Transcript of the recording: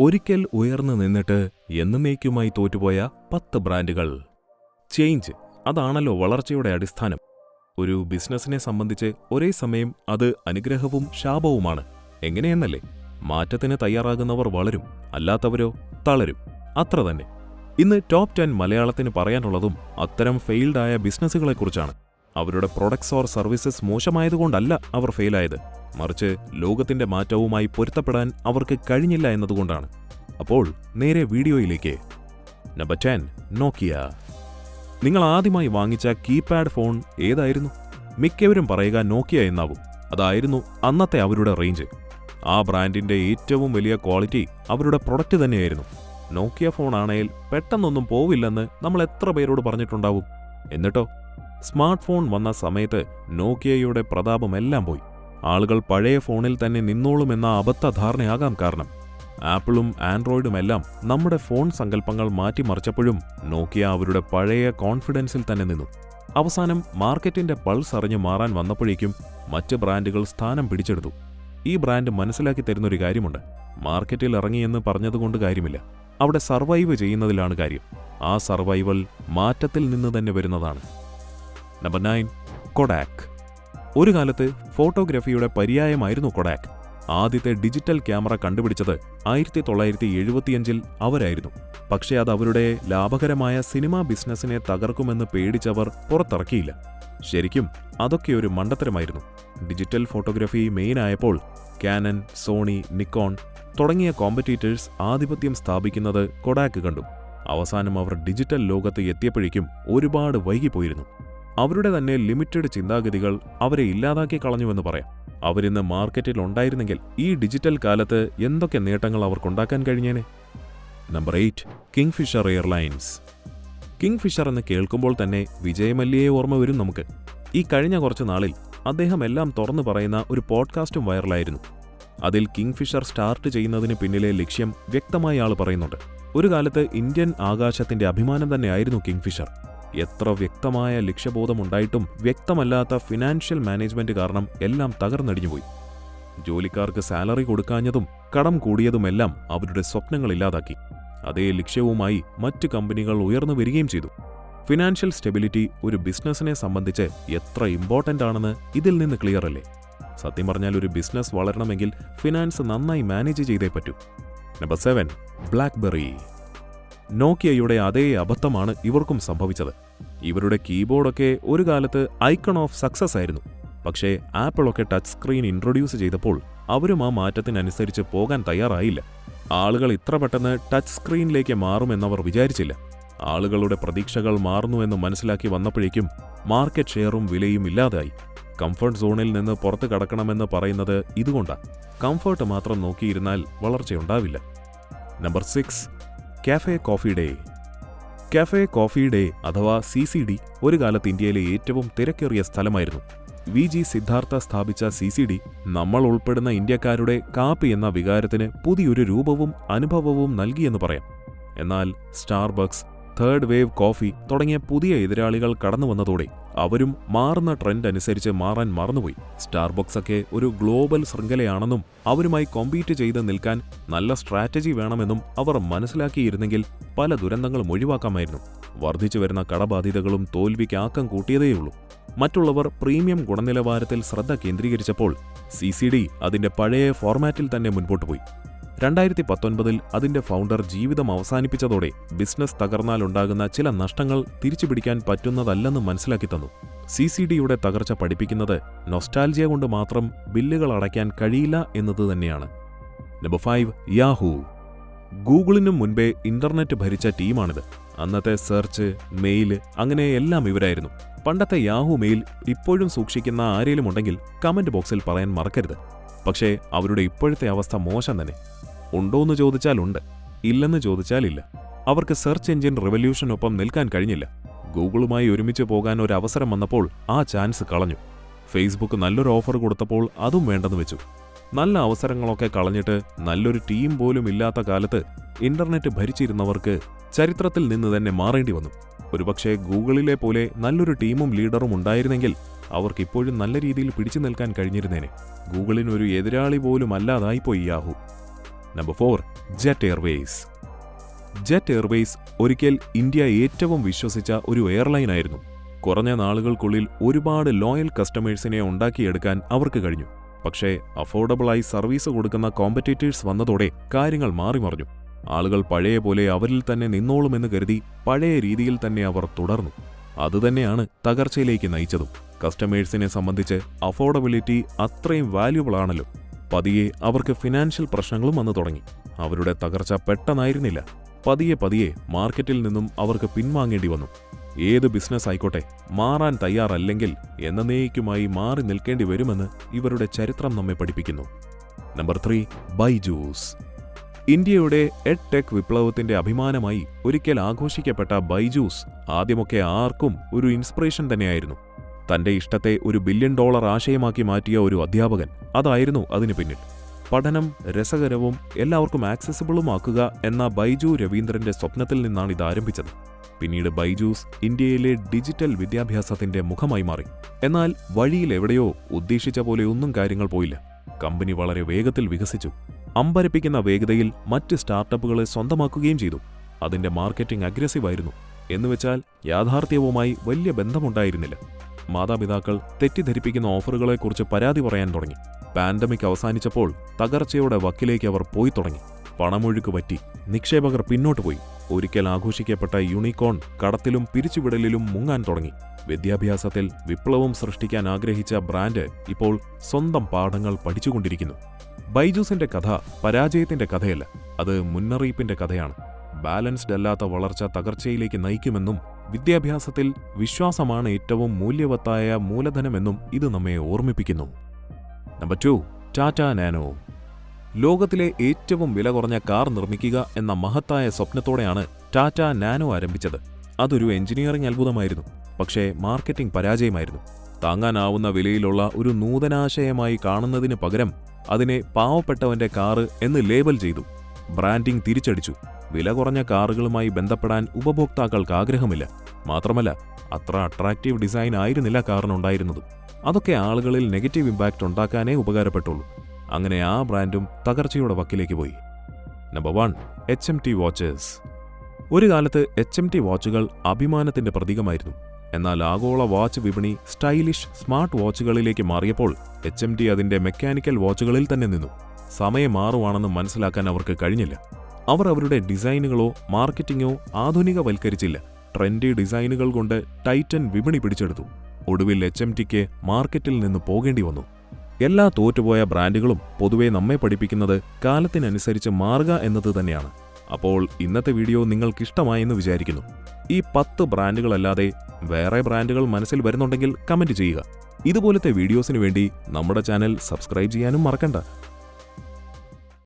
ഒരിക്കൽ ഉയർന്നു നിന്നിട്ട് എന്നേക്കുമായി തോറ്റുപോയ പത്ത് ബ്രാൻഡുകൾ. ചേഞ്ച് അതാണല്ലോ വളർച്ചയുടെ അടിസ്ഥാനം. ഒരു ബിസിനസ്സിനെ സംബന്ധിച്ച് ഒരേ സമയം അത് അനുഗ്രഹവും ശാപവുമാണ്. എങ്ങനെയെന്നല്ലേ? മാറ്റത്തിന് തയ്യാറാകുന്നവർ വളരും അല്ലാത്തവരോ തളരും. അത്ര തന്നെ. ഇന്ന് ടോപ്പ് ടെൻ മലയാളത്തിന് പറയാനുള്ളതും അത്തരം ഫെയിൽഡായ ബിസിനസ്സുകളെക്കുറിച്ചാണ്. അവരുടെ പ്രൊഡക്ട്സ് ഓർ സർവീസസ് മോശമായതുകൊണ്ടല്ല അവർ ഫെയിലായത് മറിച്ച് ലോകത്തിന്റെ മാറ്റവുമായി പൊരുത്തപ്പെടാൻ അവർക്ക് കഴിഞ്ഞില്ല എന്നതുകൊണ്ടാണ്. അപ്പോൾ നേരെ വീഡിയോയിലേക്ക്. നമ്പർ ടെൻ നോക്കിയ നിങ്ങൾ ആദ്യമായി വാങ്ങിച്ച കീപാഡ് ഫോൺ ഏതായിരുന്നു? മിക്കവരും പറയുക നോക്കിയ എന്നാവും. അതായിരുന്നു അന്നത്തെ അവരുടെ റേഞ്ച് ആ ബ്രാൻഡിന്റെ ഏറ്റവും വലിയ ക്വാളിറ്റി അവരുടെ പ്രൊഡക്റ്റ് തന്നെയായിരുന്നു. നോക്കിയ ഫോണാണേൽ പെട്ടെന്നൊന്നും പോവില്ലെന്ന് നമ്മൾ എത്ര പേരോട് പറഞ്ഞിട്ടുണ്ടാവും? എന്നിട്ടോ? സ്മാർട്ട് ഫോൺ വന്ന സമയത്ത് നോക്കിയയുടെ പ്രതാപമെല്ലാം പോയി. ആളുകൾ പഴയ ഫോണിൽ തന്നെ നിന്നോളുമെന്ന അബദ്ധധാരണയാകാം കാരണം. ആപ്പിളും ആൻഡ്രോയിഡുമെല്ലാം നമ്മുടെ ഫോൺ സങ്കല്പങ്ങൾ മാറ്റിമറിച്ചപ്പോഴും നോക്കിയ അവരുടെ പഴയ കോൺഫിഡൻസിൽ തന്നെ നിന്നു. അവസാനം മാർക്കറ്റിന്റെ പൾസ് അറിഞ്ഞു മാറാൻ വന്നപ്പോഴേക്കും മറ്റ് ബ്രാൻഡുകൾ സ്ഥാനം പിടിച്ചെടുത്തു. ഈ ബ്രാൻഡ് മനസ്സിലാക്കി തരുന്നൊരു കാര്യമുണ്ട്. മാർക്കറ്റിൽ ഇറങ്ങിയെന്ന് പറഞ്ഞതുകൊണ്ട് കാര്യമില്ല. അവിടെ സർവൈവ് ചെയ്യുന്നതിലാണ് കാര്യം. ആ സർവൈവൽ മാറ്റത്തിൽ നിന്ന് തന്നെ വരുന്നതാണ്. നമ്പർ നയൻ കൊഡാക്ക് ഒരു കാലത്ത് ഫോട്ടോഗ്രാഫിയുടെ പര്യായമായിരുന്നു കൊഡാക്ക് ആദ്യത്തെ ഡിജിറ്റൽ ക്യാമറ കണ്ടുപിടിച്ചത് ആയിരത്തി തൊള്ളായിരത്തി എഴുപത്തിയഞ്ചിൽ അവരായിരുന്നു. പക്ഷേ അത് അവരുടെ ലാഭകരമായ സിനിമാ ബിസിനസ്സിനെ തകർക്കുമെന്ന് പേടിച്ചവർ പുറത്തിറക്കിയില്ല. ശരിക്കും അതൊക്കെ ഒരു മണ്ടത്തരമായിരുന്നു. ഡിജിറ്റൽ ഫോട്ടോഗ്രാഫി മെയിൻ ആയപ്പോൾ കാനൻ സോണി നിക്കോൺ തുടങ്ങിയ കോമ്പറ്റീറ്റേഴ്സ് ആധിപത്യം സ്ഥാപിക്കുന്നത് കൊഡാക്ക് കണ്ടു. അവസാനം അവർ ഡിജിറ്റൽ ലോകത്ത് എത്തിയപ്പോഴേക്കും ഒരുപാട് വൈകിപ്പോയിരുന്നു. അവരുടെ തന്നെ ലിമിറ്റഡ് ചിന്താഗതികൾ അവരെ ഇല്ലാതാക്കി കളഞ്ഞുവെന്ന് പറയാം. അവരിന്ന് മാർക്കറ്റിൽ ഉണ്ടായിരുന്നെങ്കിൽ ഈ ഡിജിറ്റൽ കാലത്ത് എന്തൊക്കെ നേട്ടങ്ങൾ അവർക്കുണ്ടാക്കാൻ കഴിഞ്ഞേനെ? Number eight Kingfisher Airlines. Kingfisher എന്ന് കേൾക്കുമ്പോൾ തന്നെ വിജയമല്യയെ ഓർമ്മ വരും നമുക്ക്. ഈ കഴിഞ്ഞ കുറച്ച് നാളിൽ അദ്ദേഹം എല്ലാം തുറന്നു പറയുന്ന ഒരു പോഡ്കാസ്റ്റും വൈറലായിരുന്നു. അതിൽ കിങ്ഫിഷർ സ്റ്റാർട്ട് ചെയ്യുന്നതിന് പിന്നിലെ ലക്ഷ്യം വ്യക്തമായി ആൾ പറയുന്നുണ്ട്. ഒരു കാലത്ത് ഇന്ത്യൻ ആകാശത്തിന്റെ അഭിമാനം തന്നെയായിരുന്നു കിങ്ഫിഷർ. എത്ര വ്യക്തമായ ലക്ഷ്യബോധമുണ്ടായിട്ടും വ്യക്തമല്ലാത്ത ഫിനാൻഷ്യൽ മാനേജ്മെന്റ് കാരണം എല്ലാം തകർന്നടിഞ്ഞുപോയി. ജോലിക്കാർക്ക് സാലറി കൊടുക്കാഞ്ഞതും കടം കൂടിയതുമെല്ലാം അവരുടെ സ്വപ്നങ്ങൾ ഇല്ലാതാക്കി. അതേ ലക്ഷ്യവുമായി മറ്റ് കമ്പനികൾ ഉയർന്നു വരികയും ചെയ്തു. ഫിനാൻഷ്യൽ സ്റ്റെബിലിറ്റി ഒരു ബിസിനസ്സിനെ സംബന്ധിച്ച് എത്ര ഇമ്പോർട്ടന്റ് ആണെന്ന് ഇതിൽ നിന്ന് ക്ലിയർ അല്ലേ? സത്യം പറഞ്ഞാൽ ഒരു ബിസിനസ് വളരണമെങ്കിൽ ഫിനാൻസ് നന്നായി മാനേജ് ചെയ്തേ പറ്റൂ. Number seven blackberry. നോക്കിയയുടെ അതേ അബദ്ധമാണ് ഇവർക്കും സംഭവിച്ചത്. ഇവരുടെ കീബോർഡൊക്കെ ഒരു കാലത്ത് ഐക്കൺ ഓഫ് സക്സസ് ആയിരുന്നു. പക്ഷേ ആപ്പിളൊക്കെ ടച്ച് സ്ക്രീൻ ഇൻട്രൊഡ്യൂസ് ചെയ്തപ്പോൾ അവരും ആ മാറ്റത്തിനനുസരിച്ച് പോകാൻ തയ്യാറായില്ല. ആളുകൾ ഇത്ര പെട്ടെന്ന് ടച്ച് സ്ക്രീനിലേക്ക് മാറുമെന്നവർ വിചാരിച്ചില്ല. ആളുകളുടെ പ്രതീക്ഷകൾ മാറുന്നുവെന്ന് മനസ്സിലാക്കി വന്നപ്പോഴേക്കും മാർക്കറ്റ് ഷെയറും വിലയും ഇല്ലാതായി. കംഫർട്ട് സോണിൽ നിന്ന് പുറത്തു കടക്കണമെന്ന് പറയുന്നത് ഇതുകൊണ്ടാണ് കംഫർട്ട് മാത്രം നോക്കിയിരുന്നാൽ വളർച്ചയുണ്ടാവില്ല. Number six. Cafe coffee day cafe coffee day അഥവാ സി സി ഡി ഒരു കാലത്ത് ഇന്ത്യയിലെ ഏറ്റവും തിരക്കേറിയ സ്ഥലമായിരുന്നു. വി ജി സിദ്ധാർത്ഥ സ്ഥാപിച്ച സി സി ഡി നമ്മൾ ഉൾപ്പെടുന്ന ഇന്ത്യക്കാരുടെ കാപ്പി എന്ന വികാരത്തിന് പുതിയൊരു രൂപവും അനുഭവവും നൽകിയെന്ന് പറയാം. എന്നാൽ സ്റ്റാർബക്സ് തേർഡ് വേവ് കോഫി തുടങ്ങിയ പുതിയ എതിരാളികൾ കടന്നു വന്നതോടെ അവരും മാറുന്ന ട്രെൻഡ് അനുസരിച്ച് മാറാൻ മറന്നുപോയി. സ്റ്റാർബക്സ് ഒക്കെ ഒരു ഗ്ലോബൽ ശൃംഖലയാണെന്നും അവരുമായി കോമ്പീറ്റ് ചെയ്ത് നിൽക്കാൻ നല്ല സ്ട്രാറ്റജി വേണമെന്നും അവർ മനസ്സിലാക്കിയിരുന്നെങ്കിൽ പല ദുരന്തങ്ങളും ഒഴിവാക്കാമായിരുന്നു. വർദ്ധിച്ചു വരുന്ന കടബാധ്യതകളും തോൽവിക്ക് ആക്കം കൂട്ടിയതേയുള്ളൂ. മറ്റുള്ളവർ പ്രീമിയം ഗുണനിലവാരത്തിൽ ശ്രദ്ധ കേന്ദ്രീകരിച്ചപ്പോൾ സി സി ഡി അതിന്റെ പഴയ ഫോർമാറ്റിൽ തന്നെ മുൻപോട്ട് പോയി രണ്ടായിരത്തി പത്തൊൻപതിൽ അതിന്റെ ഫൗണ്ടർ ജീവിതം അവസാനിപ്പിച്ചതോടെ ബിസിനസ് തകർന്നാലുണ്ടാകുന്ന ചില നഷ്ടങ്ങൾ തിരിച്ചുപിടിക്കാൻ പറ്റുന്നതല്ലെന്ന് മനസ്സിലാക്കി തന്നു. സി സി ഡിയുടെ തകർച്ച പഠിപ്പിക്കുന്നത് നൊസ്റ്റാൽജിയ കൊണ്ട് മാത്രം ബില്ലുകൾ അടയ്ക്കാൻ കഴിയില്ല എന്നത് തന്നെയാണ്. Number five Yahoo. ഗൂഗിളിനും മുൻപേ ഇന്റർനെറ്റ് ഭരിച്ച ടീമാണിത്. അന്നത്തെ സെർച്ച് മെയിൽ അങ്ങനെ എല്ലാം ഇവരായിരുന്നു. പണ്ടത്തെ യാഹു മെയിൽ ഇപ്പോഴും സൂക്ഷിക്കുന്ന ആരേലും ഉണ്ടെങ്കിൽ കമന്റ് ബോക്സിൽ പറയാൻ മറക്കരുത്. പക്ഷേ അവരുടെ ഇപ്പോഴത്തെ അവസ്ഥ മോശം തന്നെ. ഉണ്ടോന്ന് ചോദിച്ചാൽ ഉണ്ട് ഇല്ലെന്ന് ചോദിച്ചാൽ ഇല്ല അവർക്ക് സെർച്ച് എഞ്ചിൻ റെവല്യൂഷനൊപ്പം നിൽക്കാൻ കഴിഞ്ഞില്ല. ഗൂഗിളുമായി ഒരുമിച്ച് പോകാൻ ഒരു അവസരം വന്നപ്പോൾ ആ ചാൻസ് കളഞ്ഞു. ഫേസ്ബുക്ക് നല്ലൊരു ഓഫർ കൊടുത്തപ്പോൾ അതും വേണ്ടെന്ന് വെച്ചു. നല്ല അവസരങ്ങളൊക്കെ കളഞ്ഞിട്ട് നല്ലൊരു ടീം പോലും ഇല്ലാത്ത കാലത്ത് ഇന്റർനെറ്റ് ഭരിച്ചിരുന്നവർക്ക് ചരിത്രത്തിൽ നിന്ന് തന്നെ മാറേണ്ടി വന്നു. ഒരുപക്ഷെ ഗൂഗിളിലെ പോലെ നല്ലൊരു ടീമും ലീഡറും ഉണ്ടായിരുന്നെങ്കിൽ അവർക്ക് ഇപ്പോഴും നല്ല രീതിയിൽ പിടിച്ചു നിൽക്കാൻ കഴിഞ്ഞിരുന്നേനെ. ഗൂഗിളിനൊരു എതിരാളി പോലും അല്ലാതായിപ്പോയി Yahoo. Number four Jet Airways Jet Airways ഒരിക്കൽ ഇന്ത്യ ഏറ്റവും വിശ്വസിച്ച ഒരു എയർലൈനായിരുന്നു കുറഞ്ഞ നാളുകൾക്കുള്ളിൽ ഒരുപാട് ലോയൽ കസ്റ്റമേഴ്സിനെ ഉണ്ടാക്കിയെടുക്കാൻ അവർക്ക് കഴിഞ്ഞു. പക്ഷേ അഫോർഡബിളായി സർവീസ് കൊടുക്കുന്ന കോമ്പറ്റേറ്റേഴ്സ് വന്നതോടെ കാര്യങ്ങൾ മാറിമറിഞ്ഞു ആളുകൾ പഴയ പോലെ അവരിൽ തന്നെ നിന്നോളുമെന്ന് കരുതി പഴയ രീതിയിൽ തന്നെ അവർ തുടർന്നു. അതുതന്നെയാണ് തകർച്ചയിലേക്ക് നയിച്ചതും. കസ്റ്റമേഴ്സിനെ സംബന്ധിച്ച് അഫോർഡബിലിറ്റി അത്രയും വാല്യുബിൾ ആണല്ലോ. പതിയെ അവർക്ക് ഫിനാൻഷ്യൽ പ്രശ്നങ്ങളും വന്നു തുടങ്ങി. അവരുടെ തകർച്ച പെട്ടെന്നായിരുന്നില്ല. പതിയെ പതിയെ മാർക്കറ്റിൽ നിന്നും അവർക്ക് പിൻവാങ്ങേണ്ടി വന്നു. ഏത് ബിസിനസ് ആയിക്കോട്ടെ മാറാൻ തയ്യാറല്ലെങ്കിൽ എന്നേക്കുമായി മാറി നിൽക്കേണ്ടി വരുമെന്ന് ഇവരുടെ ചരിത്രം നമ്മെ പഠിപ്പിക്കുന്നു. Number three Byju's. ഇന്ത്യയുടെ എഡ് ടെക് വിപ്ലവത്തിന്റെ അഭിമാനമായി ഒരിക്കൽ ആഘോഷിക്കപ്പെട്ട ബൈജൂസ് ആദ്യമൊക്കെ ആർക്കും ഒരു ഇൻസ്പിറേഷൻ തന്നെയായിരുന്നു. തന്റെ ഇഷ്ടത്തെ ഒരു ബില്യൺ ഡോളർ ആശയമാക്കി മാറ്റിയ ഒരു അധ്യാപകൻ. അതായിരുന്നു അതിനു പിന്നിൽ. പഠനം രസകരവും എല്ലാവർക്കും ആക്സസിബിളുമാക്കുക എന്ന ബൈജു രവീന്ദ്രന്റെ സ്വപ്നത്തിൽ നിന്നാണ് ഇത് ആരംഭിച്ചത്. പിന്നീട് ബൈജൂസ് ഇന്ത്യയിലെ ഡിജിറ്റൽ വിദ്യാഭ്യാസത്തിന്റെ മുഖമായി മാറി. എന്നാൽ വഴിയിൽ എവിടെയോ ഉദ്ദേശിച്ച പോലെ ഒന്നും കാര്യങ്ങൾ പോയില്ല. കമ്പനി വളരെ വേഗത്തിൽ വികസിച്ചു. അമ്പരപ്പിക്കുന്ന വേഗതയിൽ മറ്റ് സ്റ്റാർട്ടപ്പുകളെ സ്വന്തമാക്കുകയും ചെയ്തു. അതിന്റെ മാർക്കറ്റിംഗ് അഗ്രസീവായിരുന്നു. എന്നുവെച്ചാൽ യാഥാർത്ഥ്യവുമായി വലിയ ബന്ധമുണ്ടായിരുന്നില്ല. മാതാപിതാക്കൾ തെറ്റിദ്ധരിപ്പിക്കുന്ന ഓഫറുകളെക്കുറിച്ച് പരാതി പറയാൻ തുടങ്ങി. പാൻഡമിക് അവസാനിച്ചപ്പോൾ തകർച്ചയുടെ വക്കിലേക്ക് അവർ പോയി തുടങ്ങി. പണമൊഴുക്ക് പറ്റി. നിക്ഷേപകർ പിന്നോട്ട് പോയി. ഒരിക്കൽ ആഘോഷിക്കപ്പെട്ട യൂണിക്കോൺ കടത്തിലും പിരിച്ചുവിടലിലും മുങ്ങാൻ തുടങ്ങി. വിദ്യാഭ്യാസത്തിൽ വിപ്ലവം സൃഷ്ടിക്കാൻ ആഗ്രഹിച്ച ബ്രാൻഡ് ഇപ്പോൾ സ്വന്തം പാഠങ്ങൾ പഠിച്ചുകൊണ്ടിരിക്കുന്നു. ബൈജൂസിന്റെ കഥ പരാജയത്തിന്റെ കഥയല്ല. അത് മുന്നറിയിപ്പിന്റെ കഥയാണ്. ബാലൻസ്ഡ് അല്ലാത്ത വളർച്ച തകർച്ചയിലേക്ക് നയിക്കുമെന്നും വിദ്യാഭ്യാസത്തിൽ വിശ്വാസമാണ് ഏറ്റവും മൂല്യവത്തായ മൂലധനമെന്നും ഇത് നമ്മെ ഓർമ്മിപ്പിക്കുന്നു. നമ്പർ ടു ടാറ്റ നാനോ ലോകത്തിലെ ഏറ്റവും വില കുറഞ്ഞ കാർ നിർമ്മിക്കുക എന്ന മഹത്തായ സ്വപ്നത്തോടെയാണ് ടാറ്റ നാനോ ആരംഭിച്ചത്. അതൊരു എഞ്ചിനീയറിംഗ് അത്ഭുതമായിരുന്നു പക്ഷേ മാർക്കറ്റിംഗ് പരാജയമായിരുന്നു. താങ്ങാനാവുന്ന വിലയിലുള്ള ഒരു നൂതനാശയമായി കാണുന്നതിന് പകരം അതിനെ പാവപ്പെട്ടവന്റെ കാറ് എന്ന് ലേബൽ ചെയ്തു. ബ്രാൻഡിംഗ് തിരിച്ചടിച്ചു. വില കുറഞ്ഞ കാറുകളുമായി ബന്ധപ്പെടാൻ ഉപഭോക്താക്കൾക്ക് ആഗ്രഹമില്ല. മാത്രമല്ല അത്ര അട്രാക്റ്റീവ് ഡിസൈൻ ആയിരുന്നില്ല കാറിനുണ്ടായിരുന്നത്. അതൊക്കെ ആളുകളിൽ നെഗറ്റീവ് ഇമ്പാക്റ്റ് ഉണ്ടാക്കാനേ ഉപകാരപ്പെട്ടുള്ളൂ. അങ്ങനെ ആ ബ്രാൻഡും തകർച്ചയുടെ വക്കിലേക്ക് പോയി. Number one H M T watchers ഒരു കാലത്ത് എച്ച് എം ടി വാച്ചുകൾ അഭിമാനത്തിന്റെ പ്രതീകമായിരുന്നു. എന്നാൽ ആഗോള വാച്ച് വിപണി സ്റ്റൈലിഷ് സ്മാർട്ട് വാച്ചുകളിലേക്ക് മാറിയപ്പോൾ എച്ച് എം ടി അതിന്റെ മെക്കാനിക്കൽ വാച്ചുകളിൽ തന്നെ നിന്നു. സമയം മാറുവാണെന്ന് മനസ്സിലാക്കാൻ അവർക്ക് കഴിഞ്ഞില്ല. അവർ അവരുടെ ഡിസൈനുകളോ മാർക്കറ്റിംഗോ ആധുനികവൽക്കരിച്ചില്ല. ട്രെൻഡി ഡിസൈനുകൾ കൊണ്ട് ടൈറ്റൻ വിപണി പിടിച്ചെടുത്തു. ഒടുവിൽ എച്ച് എം ടിക്ക് മാർക്കറ്റിൽ നിന്ന് പോകേണ്ടി വന്നു. എല്ലാ തോറ്റുപോയ ബ്രാൻഡുകളും പൊതുവെ നമ്മെ പഠിപ്പിക്കുന്നത് കാലത്തിനനുസരിച്ച് മാറുക എന്നത് തന്നെയാണ്. അപ്പോൾ ഇന്നത്തെ വീഡിയോ നിങ്ങൾക്കിഷ്ടമായെന്ന് വിചാരിക്കുന്നു. ഈ പത്ത് ബ്രാൻഡുകളല്ലാതെ വേറെ ബ്രാൻഡുകൾ മനസ്സിൽ വരുന്നുണ്ടെങ്കിൽ കമന്റ് ചെയ്യുക. ഇതുപോലത്തെ വീഡിയോസിന് വേണ്ടി നമ്മുടെ ചാനൽ സബ്സ്ക്രൈബ് ചെയ്യാനും മറക്കണ്ട.